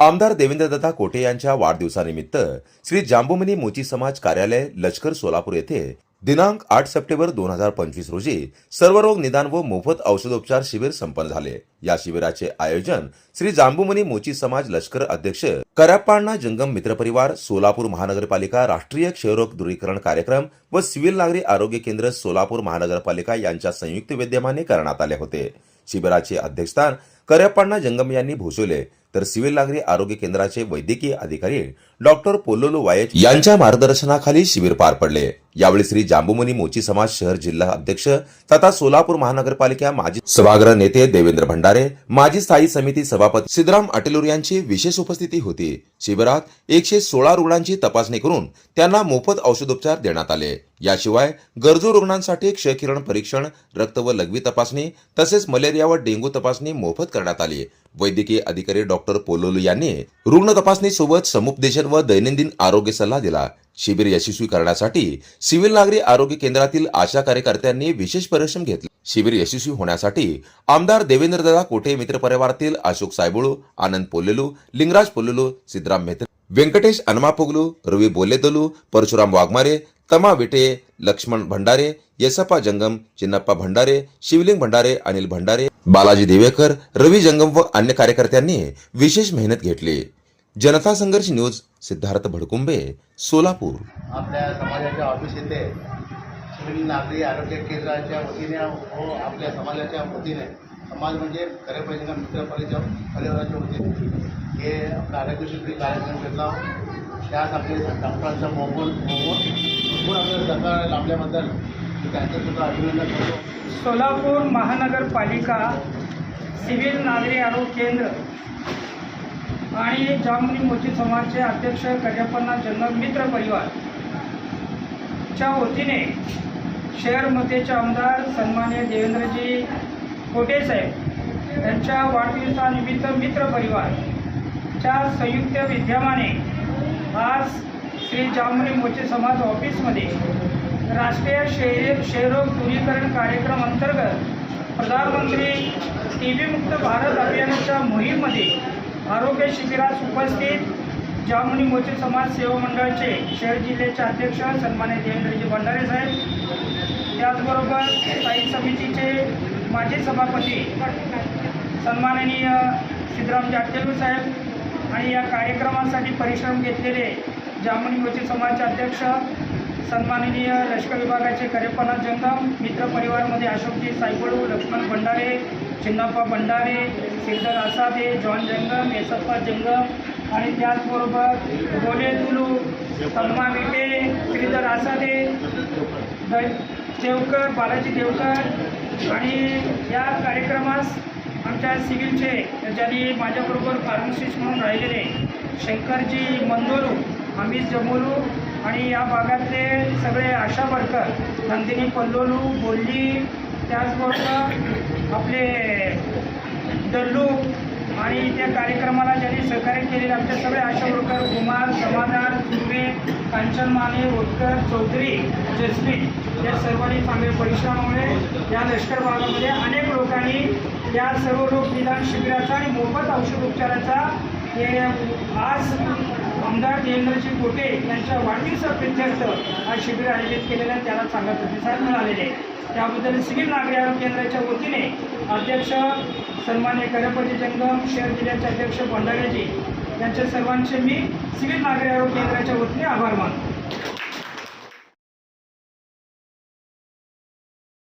आमदार देवेंद्रदादा कोटे यांच्या वाढदिवसानिमित्त श्री जांबुमनी मोची समाज कार्यालय लष्कर सोलापूर येथे दिनांक आठ सप्टेंबर दोन हजार पंचवीस रोजी सर्वरोग निदान व मोफत औषधोपचार शिबिर संपन्न झाले. या शिबिराचे आयोजन श्री जांबुमनी मोची समाज लष्कर अध्यक्ष कराप्पाण्णा जंगम मित्रपरिवार सोलापूर महानगरपालिका राष्ट्रीय क्षयरोग दूरीकरण कार्यक्रम व सिव्हिल नागरी आरोग्य केंद्र सोलापूर महानगरपालिका यांच्या संयुक्त विद्यमाने करण्यात आले होते. शिबिराचे अध्यक्षस्थान करप्पांना जंगम यांनी भूषवले तर सिव्हिल नागरी आरोग्य केंद्राचे वैद्यकीय अधिकारी डॉक्टर पोलोलो वायच यांच्या मार्गदर्शनाखाली शिबिर पार पडले. यावेळी श्री जांबुमनी मोची समाज शहर जिल्हा अध्यक्ष तथा सोलापूर महानगरपालिका माजी सभागृह नेते देवेंद्र भंडारे माजी स्थायी समिती सभापती सिद्धराम अटेलूर यांची विशेष उपस्थिती होती. शिबिरात एकशे सोळा रुग्णांची तपासणी करून त्यांना मोफत औषधोपचार देण्यात आले. याशिवाय गरजू रुग्णांसाठी क्षयकिरण परीक्षण रक्त व लघवी तपासणी तसेच मलेरिया व डेंग्यू तपासणी मोफत करण्यात आली. वैद्यकीय अधिकारी डॉक्टर पोलोलू यांनी रुग्ण तपासणीसोबत समुपदेशन व दैनंदिन आरोग्य सल्ला दिला. शिबिर यशस्वी करण्यासाठी सिव्हिल नागरी आरोग्य केंद्रातील आशा कार्यकर्त्यांनी विशेष परिश्रम घेतले. शिबिर यशस्वी होण्यासाठी आमदार देवेंद्रदादा कोठे मित्रपरिवारातील अशोक सायबुळू आनंद पोलेलू लिंगराज पोलेलू सिद्धराम मेहते व्यंकटेश अनमापुगलू रवी बोलेदलू परशुराम वाघमारे तमा विटे लक्ष्मण भंडारे येसप्पा जंगम चिन्नप्पा भंडारे शिवलिंग भंडारे अनिल भंडारे बालाजी देवेकर रवी जंगम व अन्य कार्यकर्त्यांनी विशेष मेहनत घेतली. जनता संघर्ष न्यूज सिद्धार्थ भडकुंबे सोलापूर. आपल्या समाजाच्या ऑफिस येथे सिव्हिल नागरी आरोग्य केंद्राच्या वतीने व आपल्या समाजाच्या वतीने समाज म्हणजे खरे पाहिजे मित्र परिचय परिवाराच्या वतीने. हे आपला आरोग्य कार्यक्रम घेतला त्यात आपले डॉक्टरांचा मोफत मोफत भरपूर आपल्याला सरकार लाभल्याबद्दल मी त्यांचं सुद्धा अभिनंदन करतो. सोलापूर महानगरपालिका सिव्हिल नागरी आरोग्य केंद्र आणि जामनी मोची समाजचे अध्यक्ष करियप्पना जन्म मित्र परिवार च्या वतीने शहरमतेचे आमदार सन्मान्य देवेंद्रजी कोटेसाहेब यांच्या वाढदिवसानिमित्त मित्र च्या संयुक्त विद्यमाने आज श्री जामनी मोचे समाज ऑफिसमध्ये राष्ट्रीय क्षय क्षयरोग दूरीकरण कार्यक्रम अंतर्गत प्रधानमंत्री टी व्ही मुक्त भारत अभियानाच्या मोहीममध्ये आरोग्य शिबिरास उपस्थित जामुनी मोचे समाज सेवा मंडळाचे शहर जिल्ह्याचे अध्यक्ष सन्मान्य देवेंद्रजी भंडारे साहेब त्याचबरोबर स्थायी समितीचे माजी सभापती सन्माननीय सिद्धरामजी अट्टेलू साहेब आणि या कार्यक्रमासाठी परिश्रम घेतलेले जामुनी गोचे समाजचे अध्यक्ष सन्माननीय लष्कर विभागाचे करेपणा जंगम मित्र परिवारमध्ये अशोकजी सायबळू लक्ष्मण भंडारे चिन्नाप्पा भंडारे सिद्धर आसादे जॉन जंगम येसप्पा जंगम आणि त्याचबरोबर गोले तुलू तम्मा विटे श्रीधर आसादे द देवकर बालाजी देवकर आणि या कार्यक्रमास आमच्या सिव्हिलचे ज्यांनी माझ्याबरोबर फार्मसिस्ट म्हणून राहिलेले शंकरजी मंदोलू अमित जमोलू आणि या भागातले सगळे आशा वर्कर नंदिनी पल्लोलू बोल्ली त्याचबरोबर आपले दल्लू आणि त्या कार्यक्रमाला ज्यांनी सहकार्य केलेले आमचे सगळे आशा वर्कर कुमार समाधान सुर्वे कांचन माने रोटकर चौधरी जसमीत या सर्वांनी चांगले परिश्रमामुळे या लष्कर भागामध्ये अनेक लोकांनी या सर्व रोग निदान शिबिराचा आणि मोफत औषध उपचाराचा हे आज आमदार देवेंद्रजी कोटे यांच्या वाढदिवसाप्रित्यर्थ हा शिबिर आयोजित केलेलं आहे. त्याला चांगला प्रतिसाद मिळालेले आहे. त्याबद्दल सिव्हिल नागरी आरोग्य केंद्राच्या वतीने अध्यक्ष सन्मान्य करपती जंगम शहर जिल्ह्याचे अध्यक्ष भंडारेजी यांच्या सर्वांचे मी सिव्हिल नागरी आरोग्य केंद्राच्या वतीने आभार मानतो.